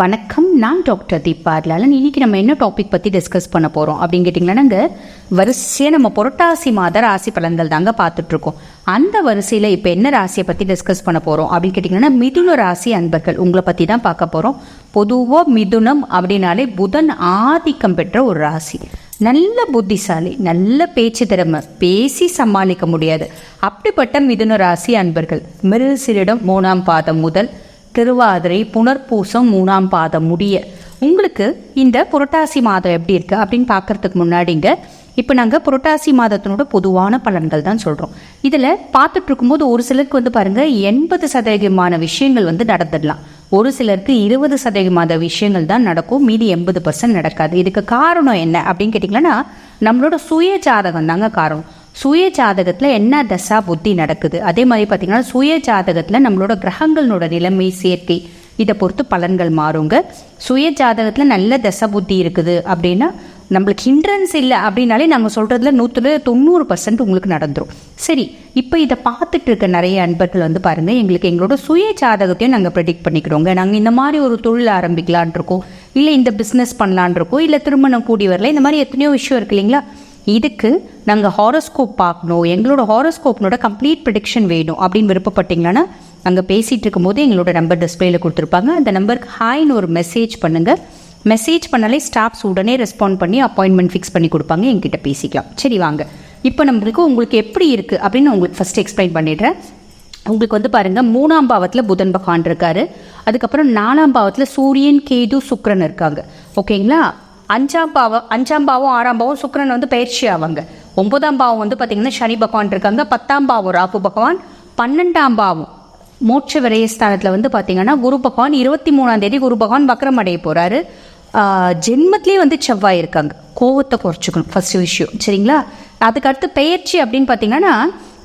வணக்கம் நான் டாக்டர் தீபார்லாலன் இன்னைக்கு நம்ம என்ன டாபிக் பற்றி டிஸ்கஸ் பண்ண போகிறோம் அப்படின்னு கேட்டிங்கன்னா நாங்கள் வரிசையாக நம்ம புரட்டாசி மாத ராசி பலன்கள் தாங்க பார்த்துட்ருக்கோம். அந்த வரிசையில் இப்போ என்ன ராசியை பற்றி டிஸ்கஸ் பண்ண போகிறோம் அப்படின்னு கேட்டிங்கன்னா மிதுன ராசி அன்பர்கள் உங்களை பற்றி தான் பார்க்க போகிறோம் பொதுவாக மிதுனம் அப்படின்னாலே புதன் ஆதிக்கம் பெற்ற ஒரு ராசி. நல்ல புத்திசாலி நல்ல பேச்சு திறமை பேசி சமாளிக்க முடியாது. அப்படிப்பட்ட மிதுன ராசி அன்பர்கள் மிருசிரிடம் மூணாம் பாதம் முதல் திருவாதிரை புனர்பூசம் மூணாம் பாதம் முடிய. உங்களுக்கு இந்த புரட்டாசி மாதம் எப்படி இருக்கு அப்படின்னு பார்க்கறதுக்கு முன்னாடிங்க இப்போ நாங்கள் புரட்டாசி மாதத்தினோட பொதுவான பலன்கள் தான் சொல்கிறோம் இதில் பார்த்துட்டு இருக்கும்போது ஒரு சிலருக்கு வந்து பாருங்கள் எண்பது சதவீதமான விஷயங்கள் வந்து நடந்துடலாம். ஒரு சிலருக்கு இருபது சதவீதமான விஷயங்கள் தான் நடக்கும் மீதி எண்பது பர்சன்ட் நடக்காது. இதுக்கு காரணம் என்ன அப்படின்னு கேட்டிங்கன்னா நம்மளோட சுய ஜாதகம் தாங்க காரணம். சுய ஜாதகத்தில் என்ன தசா புத்தி நடக்குது? அதே மாதிரி பார்த்தீங்கன்னா சுய ஜாதகத்தில் நம்மளோட கிரகங்களோட நிலைமை சேர்க்கை இதை பொறுத்து பலன்கள் மாறுங்க. சுய ஜாதகத்தில் நல்ல தசா புத்தி இருக்குது அப்படின்னா நம்மளுக்கு ஹிண்ட்ரன்ஸ் இல்லை அப்படின்னாலே நாங்கள் சொல்கிறதுல நூற்றில் தொண்ணூறு பர்சன்ட் உங்களுக்கு நடந்துடும் சரி இப்போ இதை பார்த்துட்டு இருக்க நிறைய அன்பர்கள் வந்து பாருங்கள் எங்களுக்கு எங்களோட சுய ஜாதகத்தையும் நாங்கள் ப்ரெடிக்ட் பண்ணிக்கிறோங்க. நாங்கள் இந்த மாதிரி ஒரு தொழில் ஆரம்பிக்கலான் இருக்கோம். இல்லை இந்த பிஸ்னஸ் பண்ணலான் இருக்கோம். இல்லை திருமணம் கூடி வரல. இந்த மாதிரி எத்தனையோ விஷயம் இருக்கு இல்லைங்களா? இதுக்கு நாங்கள் ஹாரோஸ்கோப் பார்க்கணும். எங்களோட ஹாரோஸ்கோப்னோட கம்ப்ளீட் ப்ரிடிக்ஷன் வேணும் அப்படின்னு விருப்பப்பட்டீங்கன்னா அங்கே பேசிகிட்டு இருக்கும்போது எங்களோட நம்பர் டிஸ்பிளேயில் கொடுத்துருப்பாங்க. அந்த நம்பருக்கு ஹாய்னு ஒரு மெசேஜ் பண்ணுங்கள் மெசேஜ் பண்ணாலே ஸ்டாஃப்ஸ் உடனே ரெஸ்பாண்ட் பண்ணி அப்பாயின்மெண்ட் ஃபிக்ஸ் பண்ணி கொடுப்பாங்க. எங்கிட்ட பேசிக்கலாம். சரி வாங்க. இப்போ நம்மளுக்கு உங்களுக்கு எப்படி இருக்குது அப்படின்னு உங்களுக்கு ஃபஸ்ட் எக்ஸ்பிளைன் பண்ணிடுறேன். உங்களுக்கு வந்து பாருங்கள் மூணாம் பாவத்தில் புதன் பகவான் இருக்காரு. அதுக்கப்புறம் நாலாம் பாவத்தில் சூரியன் கேது சுக்கரன் இருக்காங்க. ஓகேங்களா அஞ்சாம் பாவம் அஞ்சாம் பாவம் ஆறாம் பாவம் சுக்கரன் வந்து பயிற்சி ஆவாங்க. ஒன்பதாம் பாவம் வந்து பார்த்தீங்கன்னா சனி பகவான் இருக்காங்க. பத்தாம் பாவம் ராகு பகவான். பன்னெண்டாம் பாவம் மோட்ச விரயஸ்தானத்தில் வந்து பார்த்தீங்கன்னா குரு பகவான் இருபத்தி மூணாம் தேதி குரு பகவான் வக்ரம் அடைய போகிறாரு ஜென்மத்திலே வந்து செவ்வாய் இருக்காங்க. கோவத்தை குறைச்சிக்கணும் ஃபஸ்ட்டு விஷயம். சரிங்களா? அதுக்கு அடுத்து அப்படின்னு பார்த்தீங்கன்னா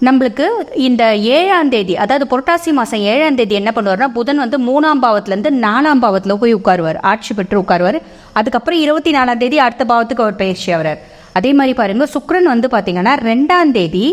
நம்மளுக்கு இந்த ஏழாம் தேதி அதாவது புரட்டாசி மாதம் ஏழாம் தேதி என்ன பண்ணுவார்னா புதன் வந்து மூணாம் பாவத்துலேருந்து நாலாம் பாவத்தில் போய் உட்காருவார் ஆட்சி பெற்று உட்காருவார். அதுக்கப்புறம் இருபத்தி நாலாம் தேதி அடுத்த பாவத்துக்கு அவர் பயிற்சி ஆகிறார் அதே மாதிரி பாருங்க சுக்ரன் வந்து பார்த்தீங்கன்னா ரெண்டாம் தேதி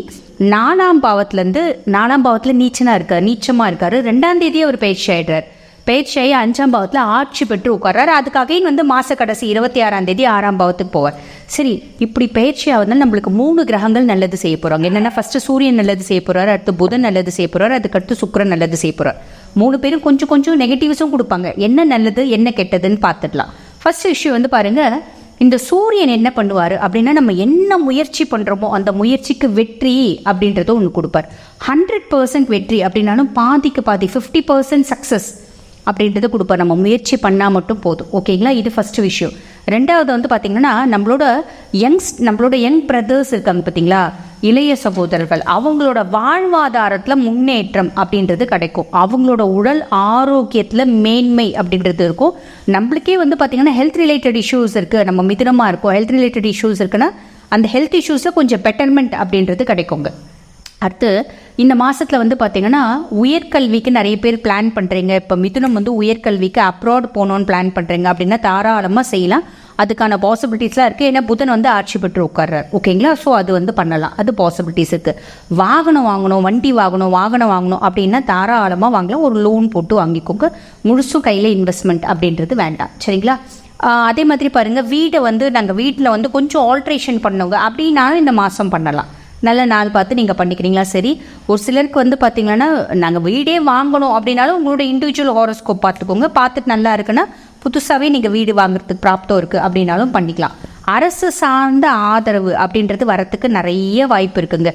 நாலாம் பாவத்துலேருந்து நாலாம் பாவத்தில் நீச்சனாக இருக்கார் நீச்சமாக இருக்கார். ரெண்டாம் தேதி அவர் பயிற்சி ஆகிடுறார் பேச்சை அஞ்சாம் பாவத்தில் ஆட்சி பெற்று உட்கார்றாரு. அதுக்காக வந்து மாச கடைசி இருபத்தி ஆறாம் தேதி ஆறாம் பாவத்துக்கு போவார். சரி இப்படி பேச்சையாக வந்து நம்மளுக்கு மூணு கிரகங்கள் நல்லது செய்ய போகிறாங்க என்னென்னா ஃபஸ்ட்டு சூரியன் நல்லது செய்ய போகிறாரு அடுத்து புதன் நல்லது செய்ய போகிறாரு அதுக்கடுத்து சுக்கிரன் நல்லது செய்ய போகிறார் மூணு பேரும் கொஞ்சம் கொஞ்சம் நெகட்டிவ்ஸும் கொடுப்பாங்க. என்ன நல்லது என்ன கெட்டதுன்னு பார்த்துடலாம். ஃபஸ்ட் இஷ்யூ வந்து பாருங்கள் இந்த சூரியன் என்ன பண்ணுவார் அப்படின்னா நம்ம என்ன முயற்சி பண்ணுறோமோ அந்த முயற்சிக்கு வெற்றி அப்படின்றத ஒன்று கொடுப்பார். ஹண்ட்ரட் பர்சன்ட் வெற்றி அப்படின்னாலும் பாதிக்கு பாதி ஃபிஃப்டி பர்சன்ட் சக்ஸஸ் அப்படின்றத கொடுப்போம். நம்ம முயற்சி பண்ணால் மட்டும் போதும். ஓகேங்களா இது ஃபஸ்ட்டு விஷயம். ரெண்டாவது வந்து பார்த்தீங்கன்னா நம்மளோட யங்ஸ் நம்மளோட யங் பிரதர்ஸ் இருக்காங்க பார்த்தீங்களா இளைய சகோதரர்கள். அவங்களோட வாழ்வாதாரத்தில் முன்னேற்றம் அப்படின்றது கிடைக்கும். அவங்களோட உடல் ஆரோக்கியத்தில் மேன்மை அப்படின்றது இருக்கும். நம்மளுக்கே வந்து பார்த்தீங்கன்னா ஹெல்த் ரிலேட்டட் இஷ்யூஸ் இருக்குது நம்ம மிதனமாக இருக்கும். ஹெல்த் ரிலேட்டட் இஷ்யூஸ் இருக்குன்னா அந்த ஹெல்த் இஷ்யூஸை கொஞ்சம் பெட்டர்மெண்ட் அப்படின்றது கிடைக்குங்க. அடுத்து இந்த மாதத்தில் வந்து பார்த்தீங்கன்னா உயர்கல்விக்கு நிறைய பேர் பிளான் பண்ணுறீங்க இப்போ மிதுனம் வந்து உயர்கல்விக்கு அப்ராட் போகணுன்னு பிளான் பண்ணுறீங்க அப்படின்னா தாராளமாக செய்யலாம். அதுக்கான பாசிபிலிட்டிஸ்லாம் இருக்குது ஏன்னா புதன் வந்து ஆட்சி பெற்று உட்கார்றார். ஓகேங்களா ஸோ அது வந்து பண்ணலாம். அது பாசிபிலிட்டிஸ் இருக்குது வாகனம் வாங்கணும் வண்டி வாங்கணும் வாகனம் வாங்கணும் அப்படின்னா தாராளமாக வாங்கலாம். ஒரு லோன் போட்டு வாங்கிக்கோங்க. முழுசும் கையில் இன்வெஸ்ட்மெண்ட் அப்படின்றது வேண்டாம். சரிங்களா? அதே மாதிரி பாருங்கள் வீடை வந்து நாங்கள் வீட்டில் வந்து கொஞ்சம் ஆல்ட்ரேஷன் பண்ணவங்க அப்படின்னாலும் இந்த மாதம் பண்ணலாம். நல்ல நாள் பார்த்து நீங்கள் பண்ணிக்கிறீங்களா? சரி ஒரு சிலருக்கு வந்து பார்த்தீங்கன்னா நாங்கள் வீடே வாங்கணும் அப்படின்னாலும் உங்களோட இண்டிவிஜுவல் ஹாரோஸ்கோப் பார்த்துக்கோங்க. பார்த்துட்டு நல்லா இருக்குன்னா புதுசாகவே நீங்கள் வீடு வாங்குறதுக்கு ப்ராப்தம் இருக்குது அப்படின்னாலும் பண்ணிக்கலாம். அரசு சார்ந்த ஆதரவு அப்படின்றது வரத்துக்கு நிறைய வாய்ப்பு இருக்குங்க.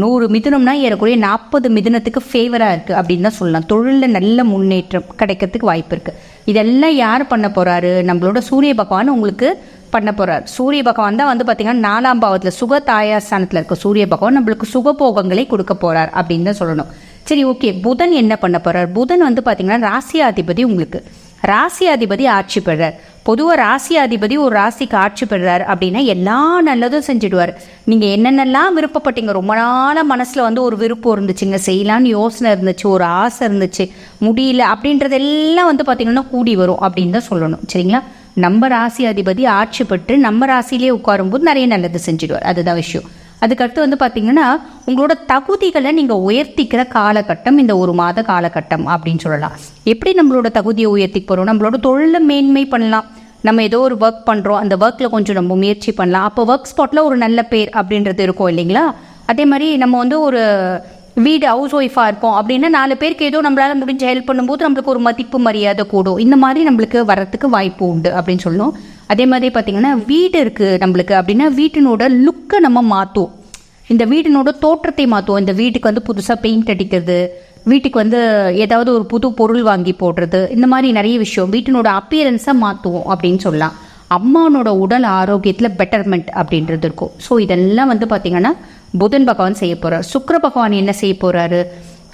நூறு மிதுனம்னா ஏறக்குறைய நாற்பது மிதுனத்துக்கு ஃபேவராக இருக்குது அப்படின்னு தான் சொல்லலாம். தொழிலில் நல்ல முன்னேற்றம் கிடைக்கிறதுக்கு வாய்ப்பு இருக்குது இதெல்லாம் யார் பண்ண போகிறாரு நம்மளோட சூரிய பகவான் உங்களுக்கு பண்ண போகிறார் சூரிய பகவான் தான் வந்து பார்த்தீங்கன்னா நாலாம் பாவத்தில் சுக தாயாஸ்தானத்தில் இருக்க சூரிய பகவான் நம்மளுக்கு சுகபோகங்களை கொடுக்க போகிறார் அப்படின்னு தான் சொல்லணும். சரி ஓகே. புதன் என்ன பண்ண போகிறார் புதன் வந்து பார்த்தீங்கன்னா ராசியாதிபதி உங்களுக்கு. ராசியாதிபதி ஆட்சி பெறார். பொதுவாக ராசியாதிபதி ஒரு ராசிக்கு ஆட்சி பெறார் அப்படின்னா எல்லா நல்லதும் செஞ்சுடுவார். நீங்கள் என்னென்னலாம் விருப்பப்பட்டீங்க? ரொம்ப நாளாக மனசில் வந்து ஒரு விருப்பம் இருந்துச்சுங்க. செய்யலான்னு யோசனை இருந்துச்சு ஒரு ஆசை இருந்துச்சு முடியல அப்படின்றதெல்லாம் வந்து பார்த்தீங்கன்னா கூடி வரும் அப்படின்னு தான் சொல்லணும். சரிங்களா? நம்ம ராசி அதிபதி ஆட்சி பெற்று நம்ம ராசியிலே உட்காரும்போது நிறைய நல்லது செஞ்சிடுவார். அதுதான் விஷயம். அதுக்கடுத்து வந்து பார்த்தீங்கன்னா உங்களோட தகுதிகளை நீங்கள் உயர்த்திக்கிற காலகட்டம் இந்த ஒரு மாத காலகட்டம் அப்படின்னு சொல்லலாம். எப்படி நம்மளோட தகுதியை உயர்த்தி போகிறோம் நம்மளோட தொழிலை மேன்மை பண்ணலாம். நம்ம ஏதோ ஒரு ஒர்க் பண்ணுறோம் அந்த ஒர்க்கில் கொஞ்சம் நம்ம முயற்சி பண்ணலாம். அப்போ ஒர்க் ஸ்பாட்டில் ஒரு நல்ல பேர் அப்படின்றது இருக்கும் இல்லைங்களா? அதே மாதிரி நம்ம வந்து ஒரு வீடு ஹவுஸ் ஒய்ஃபாக இருக்கோம். அப்படின்னா நாலு பேருக்கு ஏதோ நம்மளால் முடிஞ்ச ஹெல்ப் பண்ணும்போது நம்மளுக்கு ஒரு மதிப்பு மரியாதை கூடும். இந்த மாதிரி நம்மளுக்கு வரத்துக்கு வாய்ப்பு உண்டு அப்படின்னு சொல்லணும் அதே மாதிரி பார்த்தீங்கன்னா வீடு இருக்குது நம்மளுக்கு அப்படின்னா வீட்டினோட லுக்கை நம்ம மாற்றுவோம் இந்த வீட்டினோட தோற்றத்தை மாற்றுவோம் இந்த வீட்டுக்கு வந்து புதுசாக பெயிண்ட் அடிக்கிறது வீட்டுக்கு வந்து ஏதாவது ஒரு புது பொருள் வாங்கி போடுறது இந்த மாதிரி நிறைய விஷயம். வீட்டினோட அப்பியரன்ஸை மாற்றுவோம் அப்படின்னு சொல்லலாம். அம்மானோட உடல் ஆரோக்கியத்தில் பெட்டர்மெண்ட் அப்படின்றது இருக்கும். ஸோ இதெல்லாம் வந்து பார்த்திங்கன்னா புதன் பகவான் செய்ய போகிறார் சுக்கர பகவான் என்ன செய்ய போகிறாரு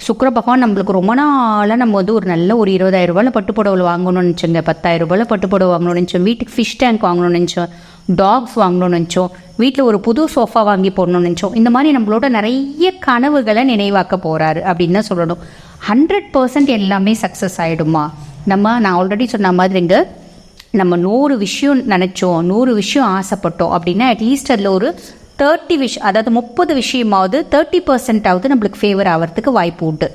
சுக்கிர பகவான் நம்மளுக்கு ரொம்ப நாளாக நம்ம வந்து ஒரு நல்ல ஒரு இருபதாயிரம் ரூபாயில் பட்டு புடவை வாங்கணும்னு நினச்சோங்க. பத்தாயிரம் ரூபாயில் பட்டு புடவை வாங்கணும்னு நினச்சோம். வீட்டுக்கு ஃபிஷ் டேங்க் வாங்கணும்னு நினச்சோம். டாக்ஸ் வாங்கணும்னு நினச்சோம். வீட்டில் ஒரு புது சோஃபா வாங்கி போடணும்னு நினச்சோம். இந்த மாதிரி நம்மளோட நிறைய கனவுகளை நினைவாக்க போகிறாரு அப்படின்னு தான் சொல்லணும். ஹண்ட்ரட் பர்சன்ட் எல்லாமே சக்ஸஸ் ஆகிடுமா நம்ம நான் ஆல்ரெடி சொன்ன மாதிரிங்க நம்ம நூறு விஷயம் நினச்சோம் நூறு விஷயம் ஆசைப்பட்டோம் அப்படின்னா அட்லீஸ்ட் அதில் ஒரு தேர்ட்டி விஷ் அதாவது முப்பது விஷயமாவது தேர்ட்டி பர்சன்டாவது நம்மளுக்கு ஃபேவர் ஆகிறதுக்கு வாய்ப்பு உண்டு.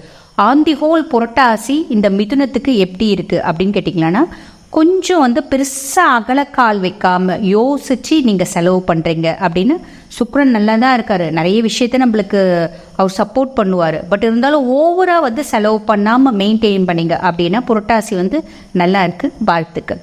ஆன் தி ஹோல் புரட்டாசி இந்த மிதுனத்துக்கு எப்படி இருக்குது அப்படின்னு கேட்டிங்கன்னா கொஞ்சம் வந்து பெருசாக அகலக்கால் வைக்காம யோசிச்சு நீங்கள் செலவு பண்ணுறீங்க அப்படின்னு சுக்ரன் நல்லா தான் இருக்காரு. நிறைய விஷயத்த நம்மளுக்கு அவர் சப்போர்ட் பண்ணுவார். பட் இருந்தாலும் ஓவராக வந்து செலவு பண்ணாமல் மெயின்டைன் பண்ணிங்க அப்படின்னா புரட்டாசி வந்து நல்லா இருக்குது வாழ்த்துக்கள்.